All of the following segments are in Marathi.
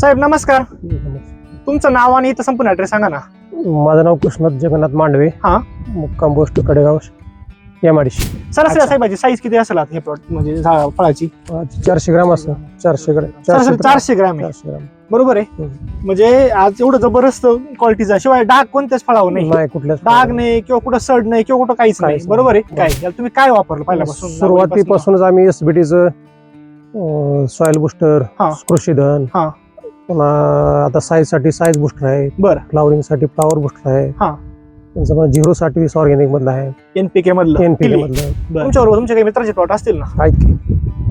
साहेब नमस्कार. तुमचं नाव आणि इथं संपूर्ण ऍड्रेस सांगा ना. माझं नाव कृष्णात जगन्नाथ मांडवे. हा. मुक्काम पोस्ट कडेगाव एमआयडीसी सरासरी. साहेबाची साईज किती असेल आता हे प्लॉट म्हणजे झा- फळाची? चारशे ग्राम असं. चारशे ग्राम. सरासरी चारशे ग्रॅम आहे. चारशे ग्राम. बरोबर आहे. म्हणजे आज एवढं जबरदस्त क्वालिटीचा शिवाय डाग कोणत्याच फळावर नाही. नाही कुठल्याच डाग नाही किंवा कुठं सड नाही किंवा कुठं काहीच नाही. काहीच. बरोबर आहे. काय? याला तुम्ही काय वापरलं पहिल्यापासून सुरुवातीपासूनच आम्ही एसबीटीचं सॉइल बुस्टर हा. कृषीधन हा. पुन्हा आता साईजसाठी साईज बुस्टर आहे. बरं. फ्लावरिंगसाठी फ्लावर बुस्टर आहे. हा. त्यांचं झिरो साठी ऑर्गॅनिक मधलं आहे. एनपीके मधलं. एनपीके. मधलं. बरं. तुमच्याबरोबर तुमच्या काही मित्राचे प्लॉट असतील ना? आहेत की.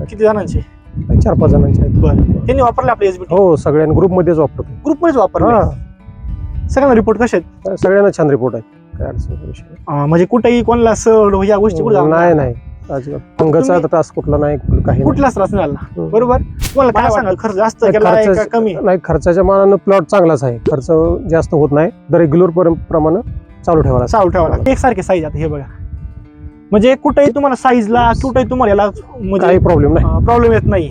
किती जणांचे? काही चार पाच जणांचे आहेत. बरं. त्यांनी वापरले आपले एसबीटी हो सगळ्यांनी ग्रुप मध्येच वापरतो ग्रुपमध्येच वापरले? हा. सगळ्यांना रिपोर्ट कसे आहेत? सगळ्यांना छान रिपोर्ट आहे काय अडचण नाही विषय नाही. अं, म्हणजे कुठेही कोणाला सड या गोष्टी कुठे नाही. नाही. अजिबात अंगाचा तुम्ही- त्रास कुठला नाही कुठलं काही नाही. कुठलाच त्रास नाही आला हम्म. बरोबर? तुम्हाला काय सांगाल? खर्च जास्त नाही, केला आहे का खर्च- कमी? नाही खर्चाच्या मानानं प्लॉट चांगलाच आहे. खर्च जास्त होत नाही. तर रेग्युलर प्रमाणे चालू ठेवायला साव ठेवा लागतं. एकसारखे साईज आता हे बघा. म्हणजे कुठेही तुम्हाला साईजला कुठेही तुम्हाला याला काही म्हणजे प्रॉब्लेम नाही प्रॉब्लेम येत नाही.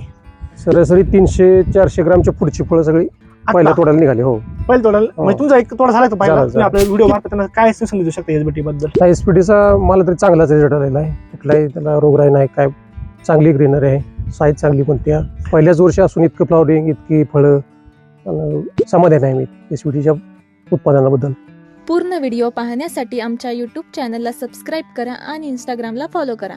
सरासरी तीनशे चारशे ग्रामच्या पुढची फळं सगळी पहिल्या आता तोड्याला निघाली हो. पहिले थोडा म्हणजे तुमचा एक थोडा झाला तो पहिला? झाला, तुम्ही झाला. आपल्या व्हिडिओ मार्फत त्यांना काय संदेश देऊ शकता एसबीटी बद्दल? त्या एसपीटीचा मला तरी चांगलाच रिझल्ट आलेला आहे. कुठलाही त्याला रोगराई नाही काय चांगली ग्रीनरी आहे साईज चांगली कोणत्या पहिल्याच वर्षी असून इतकं फ्लॉवरिंग इतकी फळं समाधान आहे मी एसपीटीच्या उत्पादनाबद्दल. पूर्ण व्हिडिओ पाहण्यासाठी आमच्या यूट्यूब चॅनलला सबस्क्राईब करा आणि इंस्टाग्रामला फॉलो करा.